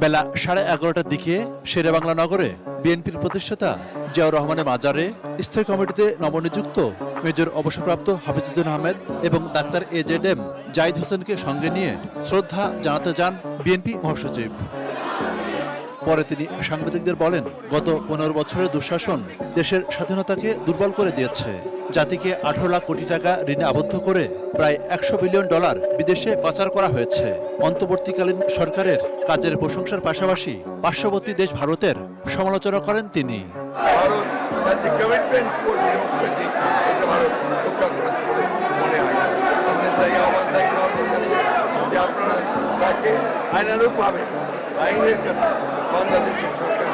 বেলা সাড়ে এগারোটার দিকে শেরে বাংলা নগরে বিএনপির প্রতিষ্ঠাতা জিয়াউর রহমানের মাজারে স্থায়ী কমিটিতে নবনিযুক্ত মেজর অবসরপ্রাপ্ত হাফিজুদ্দিন আহমেদ এবং doctor A Z M Zahid হোসেনকে সঙ্গে নিয়ে শ্রদ্ধা জানাতে যান বিএনপি মহাসচিব। পরে তিনি সাংবাদিকদের বলেন, গত পনেরো বছরের দুঃশাসন দেশের স্বাধীনতাকে দুর্বল করে দিয়েছে। জাতিকে আঠারো লাখ কোটি টাকা ঋণে আবদ্ধ করে প্রায় একশো বিলিয়ন ডলার বিদেশে পাচার করা হয়েছে। অন্তর্বর্তীকালীন সরকারের কাজের প্রশংসার পাশাপাশি পার্শ্ববর্তী দেশ ভারতের সমালোচনা করেন তিনি। তাকে আইনানুগভাবে আইনের কাছে বাংলাদেশের সরকার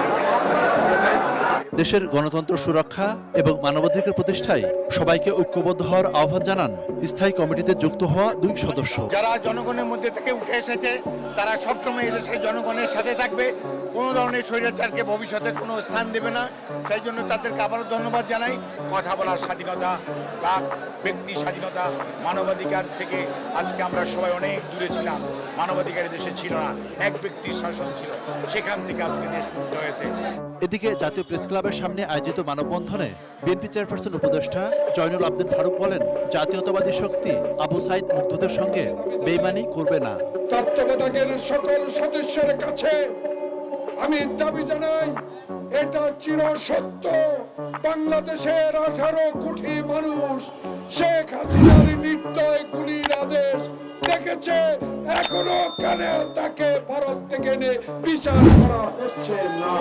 দেশের গণতন্ত্র সুরক্ষা এবং মানবাধিকার প্রতিষ্ঠায় সবাইকে ঐক্যবদ্ধ হওয়ার আহ্বান জানান স্থায়ী কমিটিতে যুক্ত হওয়া দুই সদস্য। যারা জনগণের মধ্যে থেকে উঠে এসেছে তারা সবসময় এদেশের জনগণের সাথে থাকবে। কোনো ধরনের স্বৈরাচারকে ভবিষ্যতে কোনো স্থান দেবে না। সেই জন্য তাদেরকে আবারও ধন্যবাদ জানাই। কথা বলার স্বাধীনতা বা ব্যক্তি স্বাধীনতা মানবাধিকার থেকে আজকে আমরা সবাই অনেক দূরে ছিলাম। মানবাধিকার দেশে ছিল না এক ব্যক্তির শাসন ছিল। সেখান থেকে আজকে দেশ মুক্ত হয়েছে। এদিকে জাতীয় প্রেস ক্লাবের সামনে আয়োজিত মানববন্ধনে বিএনপি চেয়ারপারসন উপদেষ্টা জয়নুল আবদিন ফারুক বলেন, জাতীয়তাবাদী শক্তি আবু সাইদ মুগ্ধদের সঙ্গে বেইমানি করবে না। সকল সদস্যের কাছে আমি দাবি জানাই, এটা বাংলাদেশের আঠারো কোটি মানুষ শেখ হাসিনার নির্দয় গুলির আদেশ দেখেছে, এখনও কেন তাকে ভারত থেকে এনে বিচার করা হচ্ছে না?